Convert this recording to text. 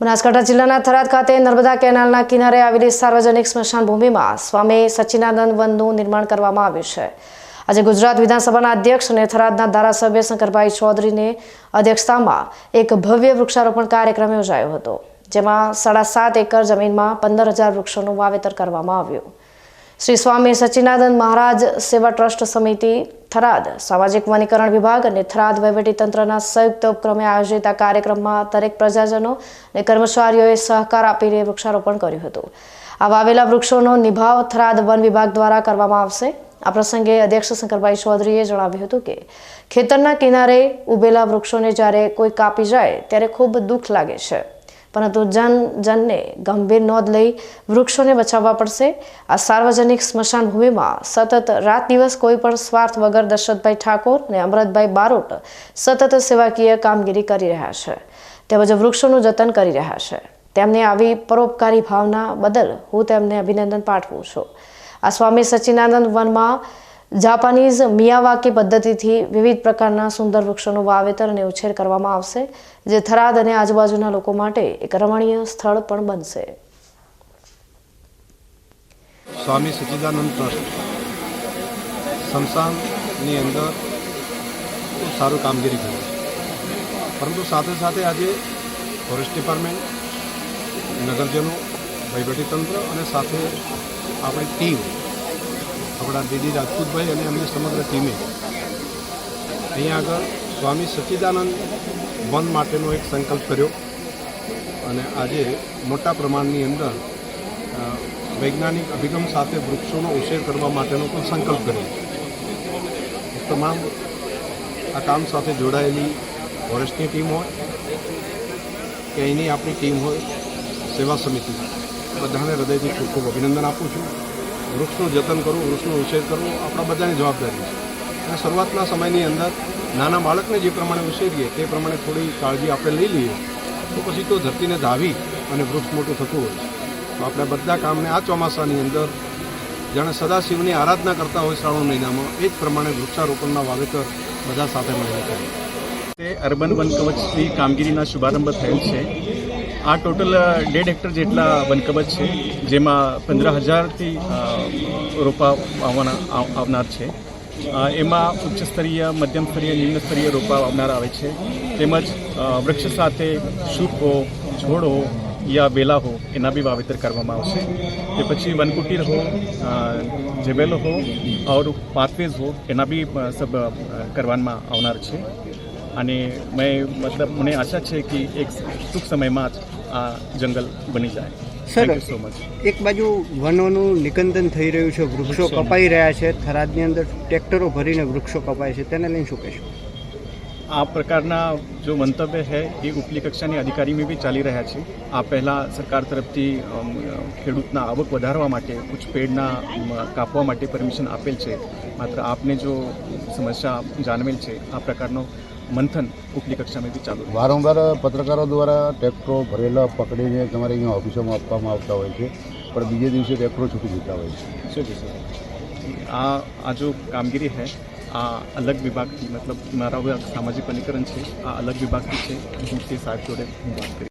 બનાસકાંઠા જિલ્લાના થરાદ ખાતે નર્મદા કેનાલના કિનારે આવેલી સાર્વજનિક સ્મશાન ભૂમિમાં સ્વામી સચ્ચિદાનંદ વનનું નિર્માણ કરવામાં આવ્યું છે. આજે ગુજરાત વિધાનસભાના અધ્યક્ષ અને થરાદના ધારાસભ્ય શંકરભાઈ ચૌધરીની અધ્યક્ષતામાં એક ભવ્ય વૃક્ષારોપણ કાર્યક્રમ યોજાયો હતો, જેમાં સાડા સાત એકર જમીનમાં પંદર હજાર વૃક્ષોનું વાવેતર કરવામાં આવ્યું. શ્રી સ્વામી સચ્ચિદાનંદ મહારાજ સેવા ટ્રસ્ટ સમિતિ થરાદ, સામાજિક વનીકરણ વિભાગ અને થરાદ વહીવટીતંત્રના સંયુક્ત ઉપક્રમે આયોજિત આ કાર્યક્રમમાં દરેક પ્રજાજનો અને કર્મચારીઓએ સહકાર આપીને વૃક્ષારોપણ કર્યું હતું. આ વાવેલા વૃક્ષોનો નિભાવ થરાદ વન વિભાગ દ્વારા કરવામાં આવશે. આ પ્રસંગે અધ્યક્ષ શંકરભાઈ ચૌધરીએ જણાવ્યું હતું કે, ખેતરના કિનારે ઉભેલા વૃક્ષોને જ્યારે કોઈ કાપી જાય, ત્યારે ખૂબ દુઃખ લાગે છે. પરંતુ જન, જનને ગંભીર નોંધ લઈ વૃક્ષોને બચાવવા પડશે. આ સાર્વજનિક સ્મશાન ભૂમિમાં સતત રાત દિવસ કોઈ પણ સ્વાર્થ વગર દશરથભાઈ ઠાકોર અને અમરતભાઈ બારોટ સતત સેવાકીય કામગીરી કરી રહ્યા છે. તેમજ વૃક્ષોનું જતન કરી રહ્યા છે. તેમની આવી પરોપકારી ભાવના બદલ હું તેમને અભિનંદન પાઠવું છું. આ સ્વામી સચ્ચિદાનંદ વનમાં જાપાનીઝ મિયાવાકી પદ્ધતિથી વિવિધ પ્રકારના સુંદર વૃક્ષોનું વાવેતર અને ઉછેર કરવામાં આવશે, જે થરાદ અને આજુબાજુના લોકો માટે એક રમણીય સ્થળ પણ બનશે. સ્વામી સચ્ચિદાનંદ ટ્રસ્ટ સંસ્થાનની અંદર સારું કામગીરી કરે પરંતુ સાથે સાથે આજે ફોરેસ્ટ ડિપાર્ટમેન્ટ, નગરજનો, વહીવટીતંત્ર અને સાથે આપણી ટીમ આપણા ડીડી રાજપૂતભાઈ અને એમની સમગ્ર ટીમે અહીંયા આગળ સ્વામી સચ્ચિદાનંદ વન માટેનો એક સંકલ્પ કર્યો અને આજે મોટા પ્રમાણની અંદર વૈજ્ઞાનિક અભિગમ સાથે વૃક્ષોનો ઉછેર કરવા માટેનો પણ સંકલ્પ કર્યો. તમામ આ કામ સાથે જોડાયેલી ફોરેસ્ટની ટીમ હોય કે અહીંની આપણી ટીમ હોય, સેવા સમિતિ. બધાને હૃદયથી ખૂબ ખૂબ અભિનંદન આપું છું. વૃક્ષનું જતન કરવું, વૃક્ષનું ઉછેર કરવું, આપણા બધાની જવાબદારી છે. અને શરૂઆતના સમયની અંદર નાના બાળકને જે પ્રમાણે ઉછેરીએ, તે પ્રમાણે થોડી કાળજી આપણે લઈ લઈએ, તો પછી તો ધરતીને ધાવી અને વૃક્ષ મોટું થતું હોય છે. તો આપણે બધા કામને આ ચોમાસાની અંદર જાણે સદાશિવની આરાધના કરતા હોય શ્રાવણ મહિનામાં, એ જ પ્રમાણે વૃક્ષારોપણના વાવેતર બધા સાથે મળીને કરીએ. તે અર્બન વન કવચની કામગીરીના શુભારંભ થયેલ છે. આ ટોટલ દેઢ હેક્ટર જેટલા વન કવચ છે જેમાં પંદર હજારથી રોપા આવવાના આવનાર છે. એમાં ઉચ્ચ સ્તરીય મધ્યમ સ્તરીય નિમ્ન સ્તરીય રોપા આવનાર આવે છે. તેમજ વૃક્ષ સાથે શુભ હો છોડ યા વેલા હો એના બી વાવેતર કરવામાં આવશે. તે પછી વનકુટીર હો અ, હો ઓર પાથવેઝ હો એના બી સબ કરવામાં આવનાર છે. અને મેં મતલબ મને આશા છે કે એક ટૂંક સમયમાં જ આ જંગલ બની જાય. સર સો મચ એક બાજુ વનોનું નિકંદન થઈ રહ્યું છે વૃક્ષો વૃક્ષો. કપાઈ રહ્યા છે થરાદની અંદર ટ્રેક્ટરો ભરીને વૃક્ષો કપાય છે તેને લઈને શું કહેશો? આ પ્રકારના જો મંતવ્ય છે એ ઉપલી કક્ષાની અધિકારીમાં બી ચાલી રહ્યા છે. આ પહેલાં સરકાર તરફથી ખેડૂતના આવક વધારવા માટે કુછ પેડના કાપવા માટે પરમિશન આપેલ છે. માત્ર આપને જો સમસ્યા જાણવેલ છે આ પ્રકારનો મંથન ઉપલી કક્ષામાં બી ચાલુ વારંવાર પત્રકારો દ્વારા ટ્રેક્ટરો ભરેલા પકડીને તમારે અહીંયા ઓફિસોમાં આપવામાં આવતા હોય છે પણ બીજે દિવસે ટ્રેક્ટરો છૂટી જતા હોય છે. શું છે? આ આ જો કામગીરી હે આ અલગ વિભાગથી મતલબ મારા સામાજિક વનીકરણ છે આ અલગ વિભાગથી છે હું તે સાહેબ જોડે વાત કરી